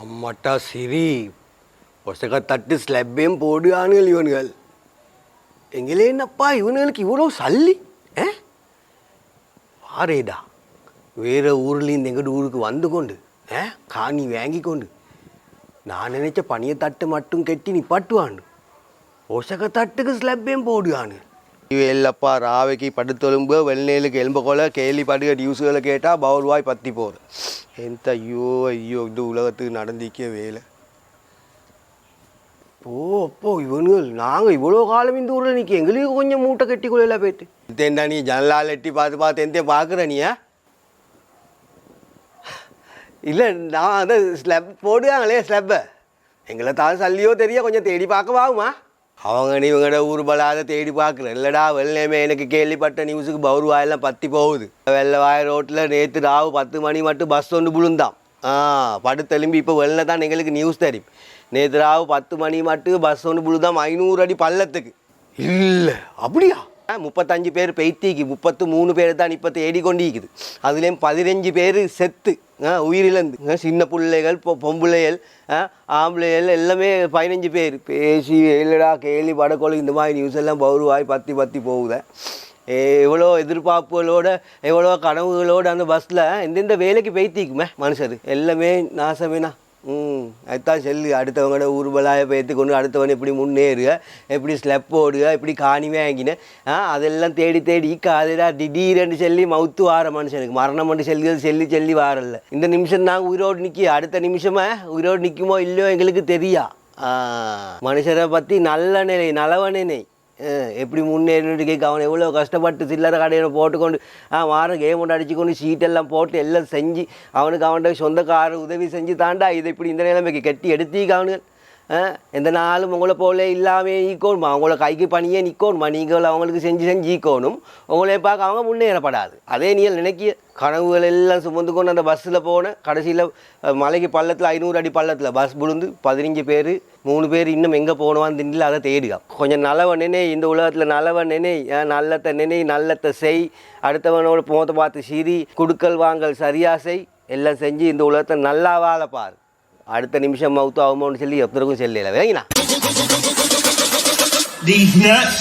அம்மாட்டா சிரி. ஒசக தட்டு ஸ்லப்பையும் போடுவானுகள் இவனுகள். எங்களே என்னப்பா இவனுங்களுக்கு இவ்வளோ சல்லி? ஏ? பாரேடா வேறு ஊர்லேருந்து எங்கட ஊருக்கு வந்து கொண்டு ஏ? காணி வாங்கி கொண்டு. நான் நினைச்ச பனிய தட்டு மட்டும் கெட்டி நீ பட்டுவான்னு ஒசக தட்டுக்கு ஸ்லப்பையும் போடுவானு இவ இல்லப்பா ராவைக்கு படுத்தொலும்பு வெள்ளநேலுக்கு எலும்பு கொலை கேள்விப்படுகிற நியூஸுகளை கேட்டால் பவுல்வாய் பற்றி போகுது. எந்த ஐயோ ஐயோ இந்த உலகத்துக்கு நடந்திக்க வேலை. ஓ அப்போ இவனுகள் நாங்கள் இவ்வளோ காலம் இந்த ஊரில் நிற்க எங்களுக்கு கொஞ்சம் மூட்டை கட்டி கொள்ளல போயிட்டு. தேண்டா நீ ஜன்னலால் எட்டி பார்த்து பார்த்து எந்த பார்க்குற நீயா இல்லை நான் அதை ஸ்லப் போடுவாங்களே ஸ்லப்பை எங்களை தான் சல்லியோ தெரிய கொஞ்சம் தேடி பார்க்கவாகுமா? அவங்க நீ இவங்கட ஊர் பலாத தேடி பார்க்குறேன் இல்லைடா வெள்ளையுமே எனக்கு கேள்விப்பட்ட நியூஸுக்கு பௌர்வாயெல்லாம் பற்றி போகுது. வெள்ளவாய ரோட்டில் நேற்று ராவு பத்து மணி மட்டும் பஸ் ஒன்று விழுந்தான். ஆ படுத்தெலும்பி இப்போ வெளில தான் எங்களுக்கு நியூஸ் தெரியும். நேற்று ராவு பத்து மணி மட்டும் பஸ் ஒன்று விழுந்தாம் ஐநூறு அடி பள்ளத்துக்கு. இல்லை அப்படியா? முப்பத்தஞ்சு பேர் பெய்த்திக்கு முப்பத்து மூணு பேர் தான் இப்போ தேடி கொண்டிருக்குது அதுலேயும் பதினஞ்சு பேர் செத்து உயிரிழந்து. சின்ன பிள்ளைகள் பொ ஆ, ஆம்பளைகள் எல்லாமே பதினஞ்சு பேர். பேசி இல்லைடா கேலி படக்கோலி இந்த மாதிரி நியூஸ் எல்லாம் பௌருவாய் பற்றி பற்றி போகுத. எவ்வளோ எதிர்பார்ப்புகளோட எவ்வளோ கனவுகளோடு அந்த பஸ்ஸில் எந்தெந்த வேலைக்கு பெய்த்திக்குமே மனுஷர். எல்லாமே நாசமேனா ம் அதுதான் செல்லு. அடுத்தவங்களோட ஊர்வலாய பேத்து கொண்டு அடுத்தவன் எப்படி முன்னேறுக எப்படி ஸ்லெப் ஓடுக எப்படி காணி வாங்கின ஆ அதெல்லாம் தேடி தேடி காதலா திடீரென்று சொல்லி மவுத்து வார மனுஷனுக்கு. மரணம் பண்ணி செல்லுகள் செல்லி செல்லி வாரல இந்த நிமிஷம் நாங்கள் உயிரோடு நிற்க அடுத்த நிமிஷமாக உயிரோடு நிற்குமோ இல்லையோ எங்களுக்கு தெரியா? மனுஷரை பற்றி நல்ல நிலை நலவ நினை எப்படி முன்னேறிட்டு கேட்க அவன் எவ்வளோ கஷ்டப்பட்டு சில்லற கடையில் போட்டுக்கொண்டு ஆ வாரம் கேம் ஒன்று அடிச்சுக்கொண்டு சீட்டெல்லாம் போட்டு எல்லாம் செஞ்சு அவனுக்கு அவன்கிட்ட சொந்தக்கார உதவி செஞ்சு தாண்டா இதை இப்படி இந்த நிலைமைக்கு கட்டி எடுத்தீங்க அவனுங்க எந்த நாளும் உங்களை போல இல்லாமல் ஈக்கோணுமா அவங்கள கைக்கு பணியே நிற்கணுமா நீங்கள் அவங்களுக்கு செஞ்சு செஞ்சு ஈக்கோணும் உங்களை பார்க்க அவங்க முன்னேறப்படாது அதே நீங்கள் நினைக்கிய கனவுகள் எல்லாம் சுமந்து கொண்டு அந்த பஸ்ஸில் போன கடைசியில் மலைக்கு பள்ளத்தில் ஐநூறு அடி பள்ளத்தில் பஸ் விழுந்து பதினஞ்சு பேர் மூணு பேர் இன்னும் எங்கே போனவான்னு திண்டில் அதை தேடுகா கொஞ்சம் நல்லவ நினை இந்த உலகத்தில் நல்லவ நினை நல்லத்தை நினை நல்லத்தை செய் அடுத்தவனோட போத்த பார்த்து சிரி குடுக்கல் வாங்கல் சரியா செய் எல்லாம் செஞ்சு இந்த உலகத்தை நல்லா வாழப்பார் பார் அடுத்த நிமிஷம் மவுத்து ஆகுமோன்னு சொல்லி எப்பருக்கும் செல்லல வேங்கண்ணா These nuts,